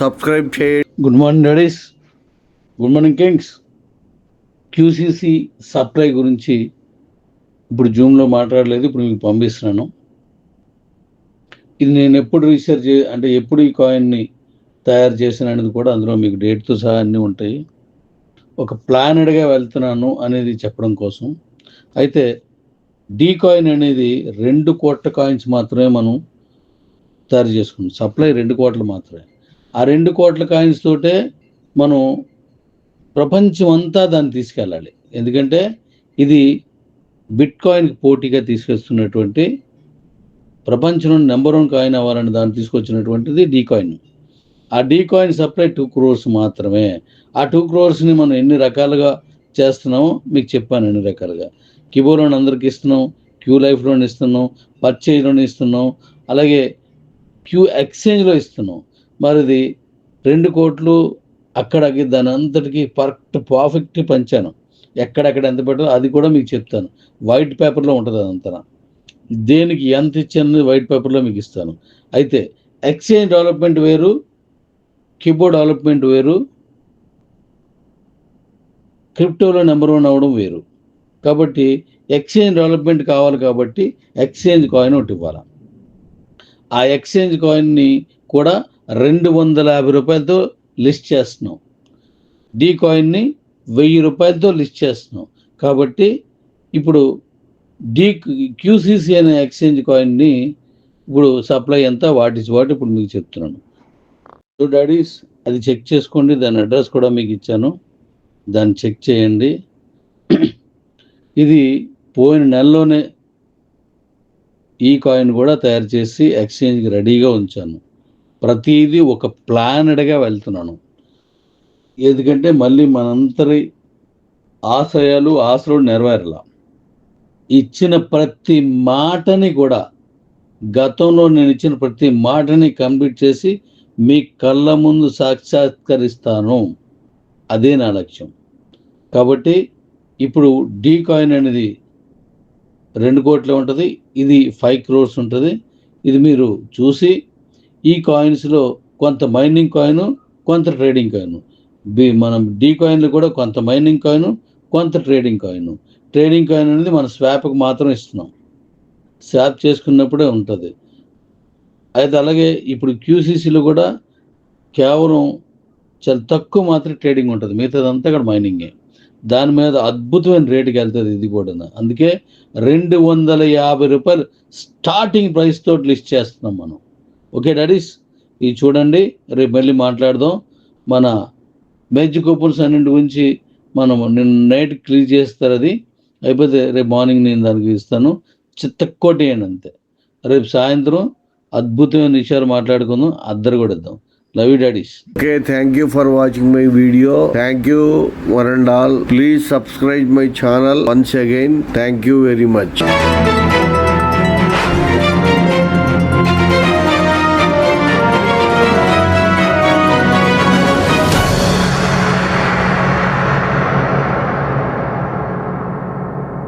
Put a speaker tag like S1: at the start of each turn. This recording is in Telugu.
S1: సబ్స్క్రైబ్ చేయండి.
S2: Good morning daddies good morning kings QCC supply గురించి ఇప్పుడు జూమ్లో మాట్లాడలేదు ఇప్పుడు మీకు పంపిస్తున్నాను. ఇది నేను ఎప్పుడు రీసెర్చ్ చే- అంటే ఎప్పుడు ఈ కాయిన్ని తయారు చేసిన అనేది కూడా అందులో మీకు డేట్తో సహా అన్నీ ఉంటాయి. ఒక ప్లానెడ్గా వెళ్తున్నాను అనేది చెప్పడం కోసం. అయితే డీ కాయిన్ అనేది రెండు కోట్ల కాయిన్స్ మాత్రమే మనం తయారు చేసుకున్నాం. సప్లై రెండు కోట్లు మాత్రమే. ఆ రెండు కోట్ల కాయిన్స్ తోటే మనం ప్రపంచం అంతా దాన్ని తీసుకెళ్ళాలి. ఎందుకంటే ఇది బిట్ కాయిన్కి పోటీగా తీసుకొస్తున్నటువంటి ప్రపంచంలో నెంబర్ వన్ కాయిన్ అవ్వాలని దాన్ని తీసుకొచ్చినటువంటిది డీ కాయిన్ ఆ D coin supply two crores మాత్రమే. ఆ టూ క్రోర్స్ని మనం ఎన్ని రకాలుగా చేస్తున్నామో మీకు చెప్పాను ఎన్ని రకాలుగా. కిబో లోన్ అందరికి ఇస్తున్నాం క్యూ లైఫ్ లోన్ ఇస్తున్నాం పర్చేజ్ లోన్ ఇస్తున్నాం అలాగే క్యూ ఎక్స్చేంజ్లో ఇస్తున్నాం. మరిది రెండు కోట్లు అక్కడికి దాని అంతటికి పర్ఫెక్ట్ పర్ఫెక్ట్ పంచాను. ఎక్కడెక్కడ ఎంత పెట్టాలో అది కూడా మీకు చెప్తాను. వైట్ పేపర్లో ఉంటుంది అదంతా. దేనికి ఎంత ఇచ్చానని వైట్ పేపర్లో మీకు ఇస్తాను. అయితే ఎక్స్చేంజ్ డెవలప్మెంట్ వేరు కీబోర్డ్ డెవలప్మెంట్ వేరు క్రిప్టోలో నెంబర్ వన్ అవ్వడం వేరు. కాబట్టి ఎక్స్చేంజ్ డెవలప్మెంట్ కావాలి కాబట్టి ఎక్స్చేంజ్ కాయిన్ ఒకటి ఇవ్వాలి. ఆ ఎక్స్చేంజ్ కాయిన్ని కూడా రెండు వందల యాభై రూపాయలతో లిస్ట్ చేస్తున్నాం డీ కాయిన్ని వెయ్యి రూపాయలతో లిస్ట్ చేస్తున్నాం కాబట్టి ఇప్పుడు డీ క్యూసీసీ అనే ఎక్స్చేంజ్ కాయిన్ని ఇప్పుడు సప్లై ఎంత వాట్ ఇస్ వాట్ ఇప్పుడు మీకు చెప్తున్నాను. సో డాడీస్ అది చెక్ చేసుకోండి దాని అడ్రస్ కూడా మీకు ఇచ్చాను. దాన్ని చెక్ చేయండి. ఇది పోయిన నెలలోనే ఈ కాయిన్ కూడా తయారు చేసి ఎక్స్చేంజ్కి రెడీగా ఉంచాను. ప్రతిదీ ఒక ప్లానెడ్గా వెళ్తున్నాను. ఎందుకంటే మళ్ళీ మనందరి ఆశయాలు ఆశలు నెరవేరాల. ఇచ్చిన ప్రతి మాటని కూడా గతంలో నేను ఇచ్చిన ప్రతి మాటని కంప్లీట్ చేసి మీ కళ్ళ ముందు సాక్షాత్కరిస్తాను. అదే నా లక్ష్యం. కాబట్టి ఇప్పుడు డీ కాయిన్ అనేది రెండు కోట్ల ఉంటుంది ఇది ఫైవ్ క్రోర్స్ ఉంటుంది. ఇది మీరు చూసి ఈ కాయిన్స్లో కొంత మైనింగ్ కాయిన్ కొంత ట్రేడింగ్ కాయిన్ బి మనం డీ కాయిన్లు కూడా కొంత మైనింగ్ కాయిన్ కొంత ట్రేడింగ్ కాయిన్ ట్రేడింగ్ కాయిన్ అనేది మన స్వాప్కి మాత్రం ఇస్తున్నాం. స్వాప్ చేసుకున్నప్పుడే ఉంటుంది. అయితే అలాగే ఇప్పుడు క్యూసీసీలో కూడా కేవలం చాలా తక్కువ మాత్రం ట్రేడింగ్ ఉంటుంది. మిగతాదంతా కూడా మైనింగే దాని మీద అద్భుతమైన రేటుకి వెళ్తుంది ఇది కూడా అందుకే రెండు వందల యాభై రూపాయలు స్టార్టింగ్ ప్రైస్ తోటి లిస్ట్ చేస్తున్నాం మనం. ఓకే డాడీస్ ఇది చూడండి రేపు మళ్ళీ మాట్లాడదాం. మన మెజ్ కూపన్స్ అన్నింటి గురించి మనం నిన్న నైట్ క్లియర్ చేస్తారు అది. అయిపోతే రేపు మార్నింగ్ నేను దానికి ఇస్తాను. చిత్తక్కోటేయండి అంతే. రేపు సాయంత్రం అద్భుతమైన విషయాలు మాట్లాడుకుందాం అద్దరు కూడా ఇద్దాం love you daddies
S1: okay thank you for watching my video thank you one and all please subscribe my channel once again thank you very much